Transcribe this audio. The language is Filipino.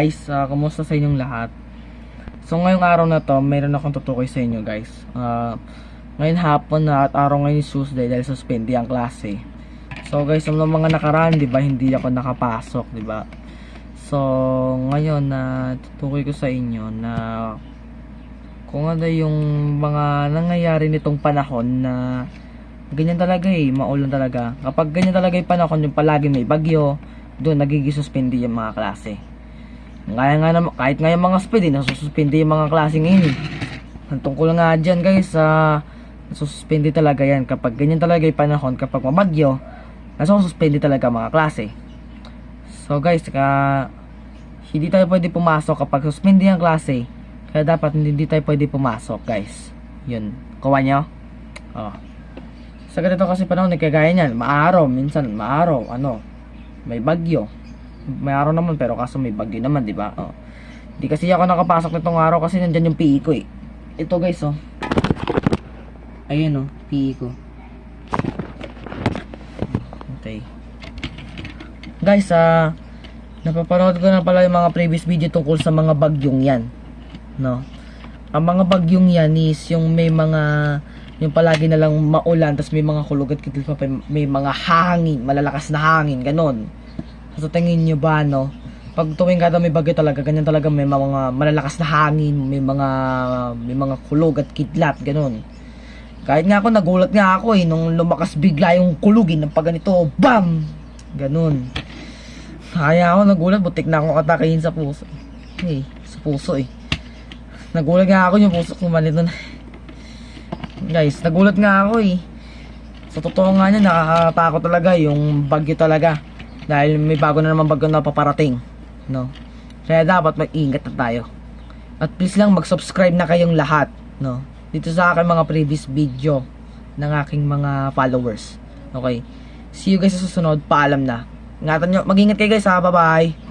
guys, Ah, kumusta sa inyong lahat? So ngayong araw na to, mayroon akong tutukoy sa inyo guys. Ah, ngayon hapon na at araw ngayon Tuesday dahil suspende ang klase. So guys, sa mga nakaraan, 'di ba, hindi ako nakapasok, 'di ba? So ngayon na tutukoy ko sa inyo na kung ano yung mga nangyayari nitong panahon na ganyan talaga eh, maulan talaga. Kapag ganyan talaga yung panahon, yung palagi may bagyo, doon nagiging suspende yung mga klase. Kaya nga naman, kahit nga yung mga speed, eh, nasususpende yung mga klase ngayon eh. Ang tungkol nga dyan guys, sa nasususpende talaga yan. Kapag ganyan talaga yung panahon, kapag mabagyo, nasususpende talaga mga klase. So guys, ka, hindi tayo pwede pumasok kapag suspende ang klase. Kaya dapat hindi, tayo pwede pumasok guys. Yun, kuha nyo? Oh. Sa ganito kasi panahon, nagkagaya niyan, maaraw, minsan maaraw, ano, may bagyo. May araw naman pero kaso may bagyo naman, di ba? Oh. Di kasi ako nakapasok nitong araw kasi nandyan yung PE ko eh. Ito guys, oh. Ayan oh, PE ko. Okay. Guys, ah, napapanood ko na pala yung mga previous video tungkol sa mga bagyong yan. No? Ang mga bagyong yan is yung may mga yung palagi na lang maulan tapos may mga kulog at kitil pa, may mga hangin, malalakas na hangin, ganon. So tingin nyo ba no? Pag tuwing kada may bagyo talaga, ganyan talaga may mga malalakas na hangin, may mga may mga kulog at kidlat, ganon. Kahit nga ako nagulat nga ako eh nung lumakas bigla yung kulugin ng pag ganito, bam! Ganon. Kaya ako nagulat, butik na ako katakihin sa puso. Eh, sa puso eh. Nagulat nga ako yung puso ko malito na. Guys, nagulat nga ako eh. Sa totoo nga niya, nakakatakot talaga yung bagyo talaga. Dahil may bago na naman bagyo na paparating. No? Kaya dapat mag-ingat na tayo. At please lang mag-subscribe na kayong lahat. No? Dito sa aking mga previous video ng aking mga followers. Okay? See you guys sa susunod. Paalam na. Ingatan nyo. Mag-ingat kayo guys ha. Bye-bye.